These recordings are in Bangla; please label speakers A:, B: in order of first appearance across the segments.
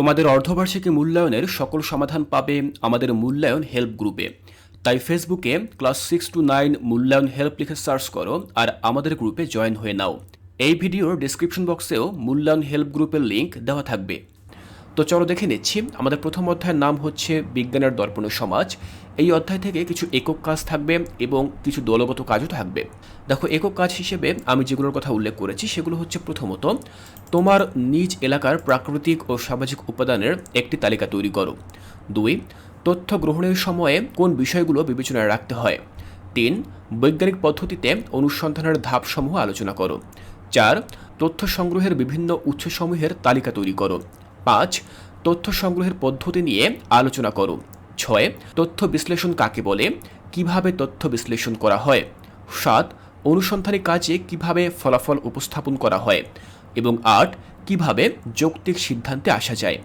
A: তোমাদের অর্ধবার্ষিকী মূল্যায়নের সকল সমাধান পাবে আমাদের মূল্যায়ন হেল্প গ্রুপে। তাই ফেসবুকে ক্লাস সিক্স টু নাইন মূল্যায়ন হেল্প লিখে সার্চ করো আর আমাদের গ্রুপে জয়েন হয়ে নাও। এই ভিডিওর ডিসক্রিপশন বক্সেও মূল্যায়ন হেল্প গ্রুপের লিঙ্ক দেওয়া থাকবে। তো চলো দেখে নিচ্ছি। আমাদের প্রথম অধ্যায়ের নাম হচ্ছে বিজ্ঞানের দর্পণ সমাজ। এই অধ্যায় থেকে কিছু একক কাজ থাকবে এবং কিছু দলগত কাজও থাকবে। দেখো, একক কাজ হিসেবে আমি যেগুলোর কথা উল্লেখ করেছি, সেগুলো হচ্ছে প্রথমত, তোমার নিজ এলাকার প্রাকৃতিক ও সামাজিক উপাদানের একটি তালিকা তৈরি করো। দুই, তথ্য গ্রহণের সময়ে কোন বিষয়গুলো বিবেচনায় রাখতে হয়। তিন, বৈজ্ঞানিক পদ্ধতিতে অনুসন্ধানের ধাপসমূহ আলোচনা করো। চার, তথ্য সংগ্রহের বিভিন্ন উৎসসমূহের তালিকা তৈরি করো। পাঁচ, তথ্য সংগ্রহের পদ্ধতি নিয়ে আলোচনা করো। ছয়, তথ্য বিশ্লেষণ কাকে বলে? কীভাবে তথ্য বিশ্লেষণ করা হয়? সাত, অনুসন্ধানী কাজে কীভাবে ফলাফল উপস্থাপন করা হয়? এবং আট, কীভাবে যৌক্তিক সিদ্ধান্তে আসা যায়?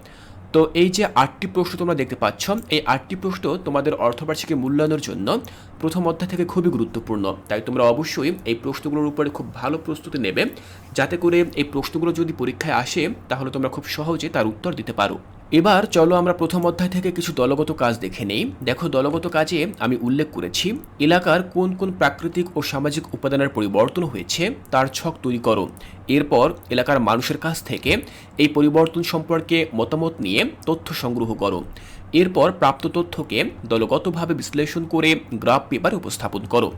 A: তো এই যে আটটি প্রশ্ন তোমরা দেখতে পাচ্ছ, এই আটটি প্রশ্ন তোমাদের অর্থবার্ষিকী মূল্যায়নের জন্য প্রথম অধ্যায় থেকে খুবই গুরুত্বপূর্ণ। তাই তোমরা অবশ্যই এই প্রশ্নগুলোর উপরে খুব ভালো প্রস্তুতি নেবে। যাতে করে এই প্রশ্নগুলো যদি পরীক্ষায় আসে, তাহলে তোমরা খুব সহজে তার উত্তর দিতে পারো। এবার চলো আমরা প্রথম অধ্যায় থেকে কিছু দলগত কাজ দেখে নেই। দেখো, দলগত কাজে আমি উল্লেখ করেছি, এলাকার কোন কোন প্রাকৃতিক ও সামাজিক উপাদানের পরিবর্তন হয়েছে, তার ছক তৈরি করো। এরপর এলাকার মানুষের কাছ থেকে এই পরিবর্তন সম্পর্কে মতামত নিয়ে তথ্য সংগ্রহ করো। এরপর প্রাপ্ত তথ্যকে দলগতভাবে বিশ্লেষণ করে গ্রাফ পেপারে উপস্থাপন করো।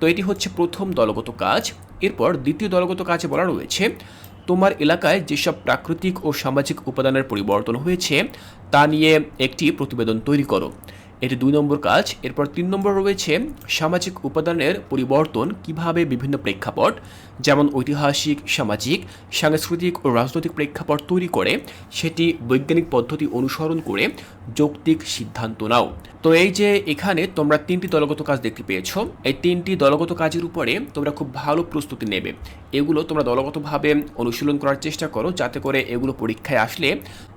A: তো এটি হচ্ছে প্রথম দলগত কাজ। এরপর দ্বিতীয় দলগত কাজে বলা রয়েছে তোমার এলাকায় যেসব প্রাকৃতিক ও সামাজিক উপাদানের পরিবর্তন হয়েছে, তা নিয়ে একটি প্রতিবেদন তৈরি করো। এটি দুই নম্বর কাজ। এরপর তিন নম্বর রয়েছে সামাজিক উপাদানের পরিবর্তন কীভাবে বিভিন্ন প্রেক্ষাপট, যেমন ঐতিহাসিক, সামাজিক, সাংস্কৃতিক ও রাজনৈতিক প্রেক্ষাপট তৈরি করে, সেটি বৈজ্ঞানিক পদ্ধতি অনুসরণ করে যৌক্তিক সিদ্ধান্ত নাও। তো এই যে এখানে তোমরা তিনটি দলগত কাজ দেখতে পেয়েছ, এই তিনটি দলগত কাজের উপরে তোমরা খুব ভালো প্রস্তুতি নেবে। এগুলো তোমরা দলগতভাবে অনুশীলন করার চেষ্টা করো, যাতে করে এগুলো পরীক্ষায় আসলে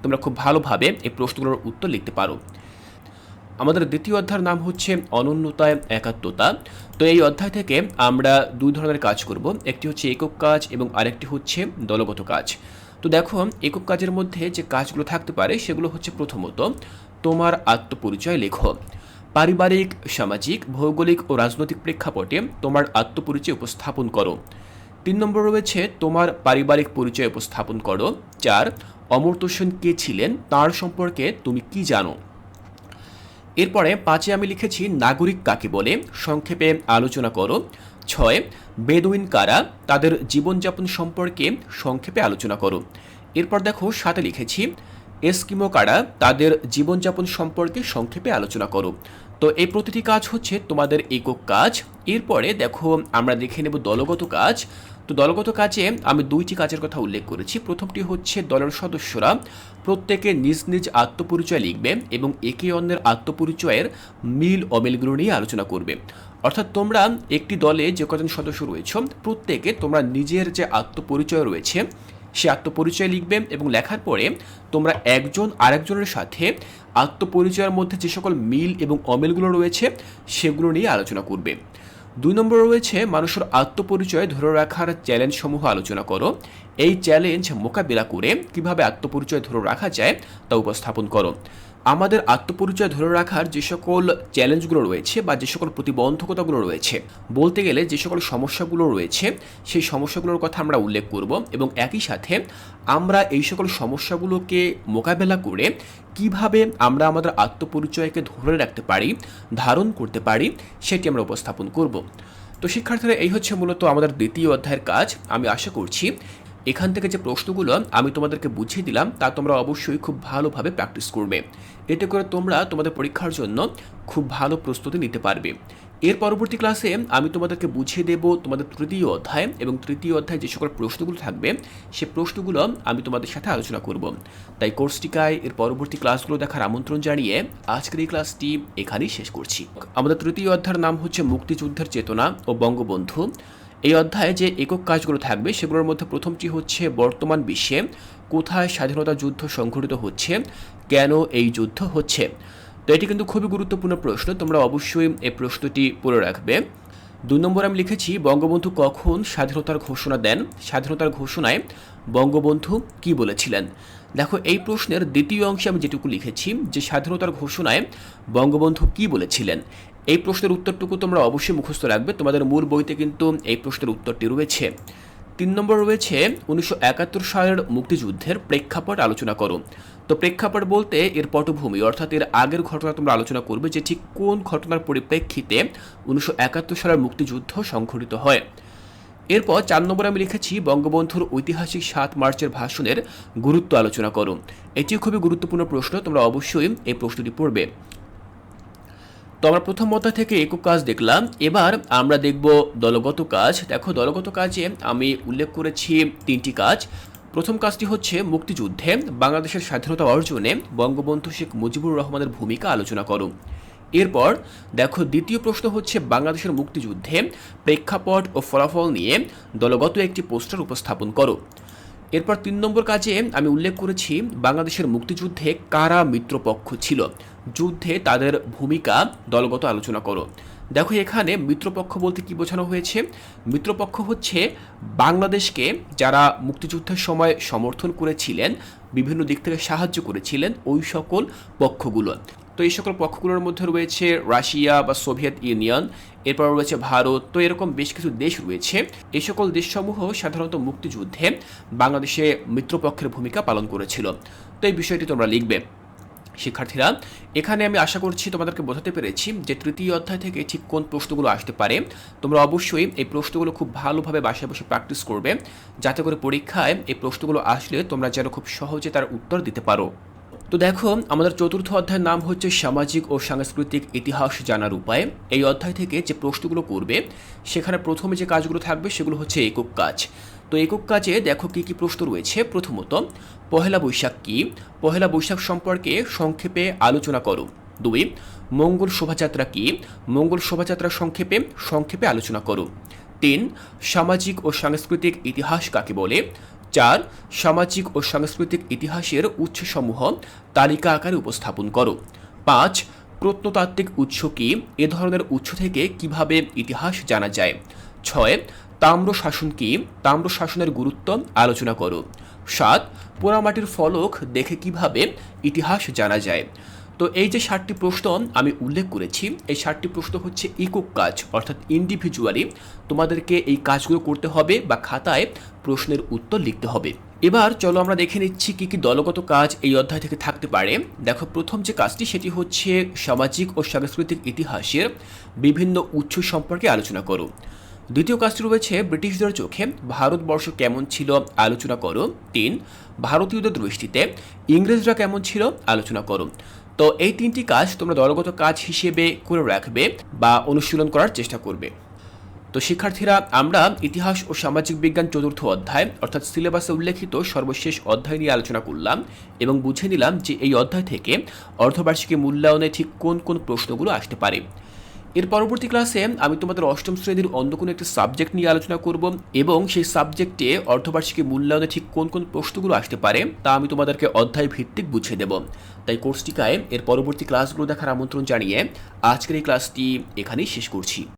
A: তোমরা খুব ভালোভাবে এই প্রশ্নগুলোর উত্তর লিখতে পারো। আমাদের দ্বিতীয় অধ্যায়ের নাম হচ্ছে অনন্যতায় একাত্মতা। তো এই অধ্যায় থেকে আমরা দুই ধরনের কাজ করব, একটি হচ্ছে একক কাজ এবং আরেকটি হচ্ছে দলগত কাজ। তো দেখো, একক কাজের মধ্যে যে কাজগুলো থাকতে পারে সেগুলো হচ্ছে প্রথমত তোমার আত্মপরিচয় লেখো। পারিবারিক, সামাজিক, ভৌগোলিক ও রাজনৈতিক প্রেক্ষাপটে তোমার আত্মপরিচয় উপস্থাপন করো। তিন নম্বর রয়েছে তোমার পারিবারিক পরিচয় উপস্থাপন করো। চার, অমর্ত্য সেন কে ছিলেন? তার সম্পর্কে তুমি কি জানো? এরপরে পাঁচে আমি লিখেছি, নাগরিক কাকে বলে? সংক্ষেপে আলোচনা করো। ছয়, বেদুইন কারা? তাদের জীবনযাপন সম্পর্কে সংক্ষেপে আলোচনা করো। এরপর দেখো সাথে লিখেছি, এস্কিমো কারা? তাদের জীবনযাপন সম্পর্কে সংক্ষেপে আলোচনা করো। তো এই প্রতিটি কাজ হচ্ছে তোমাদের একক কাজ। এরপরে দেখো, আমরা দেখে নেব দলগত কাজ। তো দলগত কাজে আমি দুইটি কাজের কথা উল্লেখ করেছি। প্রথমটি হচ্ছে দলের সদস্যরা প্রত্যেকে নিজ নিজ আত্মপরিচয় লিখবে এবং একে অন্যের আত্মপরিচয়ের মিল অমিলগুলো নিয়ে আলোচনা করবে। অর্থাৎ তোমরা একটি দলে যে কজন সদস্য রয়েছ, প্রত্যেকে তোমরা নিজের যে আত্মপরিচয় রয়েছে, সে আত্মপরিচয় লিখবে এবং লেখার পরে তোমরা একজন আরেকজনের সাথে আত্মপরিচয়ের মধ্যে যে সকল মিল এবং অমিলগুলো রয়েছে, সেগুলো নিয়ে আলোচনা করবে। দুই নম্বর রয়েছে, মানুষের আত্মপরিচয় ধরে রাখার চ্যালেঞ্জ সমূহ আলোচনা করো। এই চ্যালেঞ্জ মোকাবিলা করে কীভাবে আত্মপরিচয় ধরে রাখা যায় তা উপস্থাপন করো। আমাদের আত্মপরিচয় ধরে রাখার যে সকল চ্যালেঞ্জগুলো রয়েছে বা যে সকল প্রতিবন্ধকতাগুলো রয়েছে, বলতে গেলে যে সকল সমস্যাগুলো রয়েছে, সেই সমস্যাগুলোর কথা আমরা উল্লেখ করব এবং একই সাথে আমরা এই সকল সমস্যাগুলোকে মোকাবেলা করে কীভাবে আমরা আমাদের আত্মপরিচয়কে ধরে রাখতে পারি, ধারণ করতে পারি, সেটি আমরা উপস্থাপন করব। তো শিক্ষার্থীরা, এই হচ্ছে মূলত আমাদের দ্বিতীয় অধ্যায়ের কাজ। আমি আশা করছি এখান থেকে যে প্রশ্নগুলো আমি তোমাদেরকে বুঝিয়ে দিলাম, তা তোমরা অবশ্যই খুব ভালোভাবে প্র্যাকটিস করবে। এতে করে তোমরা তোমাদের পরীক্ষার জন্য খুব ভালো প্রস্তুতি নিতে পারবে। এর পরবর্তী ক্লাসে আমি তোমাদেরকে বুঝিয়ে দেব তোমাদের তৃতীয় অধ্যায় এবং তৃতীয় অধ্যায় যে সকল প্রশ্নগুলো থাকবে, সে প্রশ্নগুলো আমি তোমাদের সাথে আলোচনা করব। তাই কোর্সটিকায় এর পরবর্তী ক্লাসগুলো দেখার আমন্ত্রণ জানিয়ে আজকের এই ক্লাসটি এখানেই শেষ করছি। আমাদের তৃতীয় অধ্যায়ের নাম হচ্ছে মুক্তিযুদ্ধের চেতনা ও বঙ্গবন্ধু। এই অধ্যায়ে যে একক কাজগুলো থাকবে, সেগুলোর মধ্যে প্রথমটি হচ্ছে বর্তমান বিশ্বে কোথায় স্বাধীনতা যুদ্ধ সংঘটিত হচ্ছে, কেন এই যুদ্ধ হচ্ছে? তো এটি কিন্তু খুবই গুরুত্বপূর্ণ প্রশ্ন, তোমরা অবশ্যই এই প্রশ্নটি পড়ে রাখবে। দুই নম্বর আমি লিখেছি, বঙ্গবন্ধু কখন স্বাধীনতার ঘোষণা দেন? স্বাধীনতার ঘোষণায় বঙ্গবন্ধু কি বলেছিলেন? দেখো, এই প্রশ্নের দ্বিতীয় অংশে আমি যেটুকু লিখেছি, যে স্বাধীনতার ঘোষণায় বঙ্গবন্ধু কি বলেছিলেন? এই প্রশ্নের উত্তরটুকু তোমরা অবশ্যই মুখস্থ রাখবে। তোমাদের মূল বইতে কিন্তু এই প্রশ্নের উত্তরটি রয়েছে। তিন নম্বর রয়েছে, উনিশশো একাত্তর সালের মুক্তিযুদ্ধের প্রেক্ষাপট আলোচনা করো। তো প্রেক্ষাপট বলতে এর পটভূমি, অর্থাৎ এর আগের ঘটনা তোমরা আলোচনা করবে যে ঠিক কোন ঘটনার পরিপ্রেক্ষিতে উনিশশো একাত্তর সালের মুক্তিযুদ্ধ সংঘটিত হয়। এরপর চার নম্বরে আমি লিখেছি, বঙ্গবন্ধুর ঐতিহাসিক সাত মার্চের ভাষণের গুরুত্ব আলোচনা করো এটিও খুবই গুরুত্বপূর্ণ প্রশ্ন, তোমরা অবশ্যই এই প্রশ্নটি পড়বে। তো আমরা প্রথম অধ্যায় থেকে একক কাজ দেখলাম। এবার আমরা দেখব দলগত কাজ। দেখো, দলগত কাজে আমি উল্লেখ করেছি তিনটি কাজ। প্রথম কাজটি হচ্ছে মুক্তিযুদ্ধে বাংলাদেশের স্বাধীনতা অর্জনে বঙ্গবন্ধু শেখ মুজিবুর রহমানের ভূমিকা আলোচনা করো এরপর দেখো দ্বিতীয় প্রশ্ন হচ্ছে বাংলাদেশের মুক্তিযুদ্ধে প্রেক্ষাপট ও ফলাফল নিয়ে দলগত একটি পোস্টার উপস্থাপন করো। এরপর তিন নম্বর কাজে আমি উল্লেখ করেছি বাংলাদেশের মুক্তিযুদ্ধে কারা মিত্রপক্ষ ছিল। যুদ্ধে তাদের ভূমিকা দলগত আলোচনা করো। দেখো এখানে মিত্রপক্ষ বলতে কি বোঝানো হয়েছে? মিত্রপক্ষ হচ্ছে বাংলাদেশকে যারা মুক্তিযুদ্ধের সময় সমর্থন করেছিলেন, বিভিন্ন দিক থেকে সাহায্য করেছিলেন ওই সকল পক্ষগুলো। তো এই সকল পক্ষগুলোর মধ্যে রয়েছে রাশিয়া বা সোভিয়েত ইউনিয়ন, এরপর রয়েছে ভারত, তো এরকম বেশ কিছু দেশ রয়েছে। এই সকল দেশসমূহ সাধারণত মুক্তিযুদ্ধে বাংলাদেশে মিত্রপক্ষের ভূমিকা পালন করেছিল। তো এই বিষয়টি তোমরা লিখবে। শিক্ষার্থীরা, এখানে আমি আশা করছি তোমাদেরকে বোঝাতে পেরেছি যে তৃতীয় অধ্যায় থেকে ঠিক কোন প্রশ্নগুলো আসতে পারে। তোমরা অবশ্যই এই প্রশ্নগুলো খুব ভালোভাবে বাসায় বসে প্র্যাকটিস করবে। যাতে করে পরীক্ষায় এই প্রশ্নগুলো আসলে তোমরা যেন খুব সহজে তার উত্তর দিতে পারো। তো দেখো, আমাদের চতুর্থ অধ্যায়ের নাম হচ্ছে সামাজিক ও সাংস্কৃতিক ইতিহাস জানার উপায়। এই অধ্যায় থেকে যে প্রশ্নগুলো করবে সেখানে প্রথমে যে কাজগুলো থাকবে সেগুলো হচ্ছে একক কাজ। তো একক কাজে দেখো কী কী প্রশ্ন রয়েছে। প্রথমত, পহেলা বৈশাখ কী? পহেলা বৈশাখ সম্পর্কে সংক্ষেপে আলোচনা করো। দুই, মঙ্গল শোভাযাত্রা কী? মঙ্গল শোভাযাত্রা সংক্ষেপে সংক্ষেপে আলোচনা করো। তিন, সামাজিক ও সাংস্কৃতিক ইতিহাস কাকে বলে? চার, সামাজিক ও সাংস্কৃতিক ইতিহাসের উৎসসমূহ তালিকা আকারে উপস্থাপন করো। পাঁচ, প্রত্নতাত্ত্বিক উৎস কি? এ ধরনের উৎস থেকে কীভাবে ইতিহাস জানা যায়? ছয়, তাম্র শাসন কি? তাম্র শাসনের গুরুত্ব আলোচনা করো। সাত, পোড়ামাটির ফলক দেখে কীভাবে ইতিহাস জানা যায়? তো এই যে ষাটটি প্রশ্ন আমি উল্লেখ করেছি, এই ষাটটি প্রশ্ন হচ্ছে একক কাজ, অর্থাৎ ইন্ডিভিজুয়ালি তোমাদেরকে এই কাজগুলো করতে হবে বা খাতায় প্রশ্নের উত্তর লিখতে হবে। এবার চলো আমরা দেখে নিচ্ছি কি কি দলগত কাজ এই অধ্যায় থেকে থাকতে পারে। দেখো, প্রথম যে কাজটি সেটি হচ্ছে সামাজিক ও সাংস্কৃতিক ইতিহাসের বিভিন্ন উৎস সম্পর্কে আলোচনা করো। দ্বিতীয় কাজটি রয়েছে ব্রিটিশদের চোখে ভারতবর্ষ কেমন ছিল আলোচনা করো। তিন, ভারতীয়দের দৃষ্টিতে ইংরেজরা কেমন ছিল আলোচনা করো। তো এই তিনটি কাজ তোমরা দলগত কাজ হিসেবে করে রাখবে বা অনুশীলন করার চেষ্টা করবে। তো শিক্ষার্থীরা, আমরা ইতিহাস ও সামাজিক বিজ্ঞান চতুর্থ অধ্যায়, অর্থাৎ সিলেবাসে উল্লেখিত সর্বশেষ অধ্যায় নিয়ে আলোচনা করলাম এবং বুঝে নিলাম যে এই অধ্যায় থেকে অর্ধবার্ষিকী মূল্যায়নে ঠিক কোন কোন প্রশ্নগুলো আসতে পারে। এর পরবর্তী ক্লাসে আমি তোমাদের অষ্টম শ্রেণির অন্য কোনো একটি সাবজেক্ট নিয়ে আলোচনা করব এবং সেই সাবজেক্টে অর্ধবার্ষিকী মূল্যায়নে ঠিক কোন কোন প্রশ্নগুলো আসতে পারে তা আমি তোমাদেরকে অধ্যায় ভিত্তিক বুঝিয়ে দেব। তাই কোর্সটিকায় এর পরবর্তী ক্লাসগুলো দেখার আমন্ত্রণ জানিয়ে আজকের এই ক্লাসটি এখানেই শেষ করছি।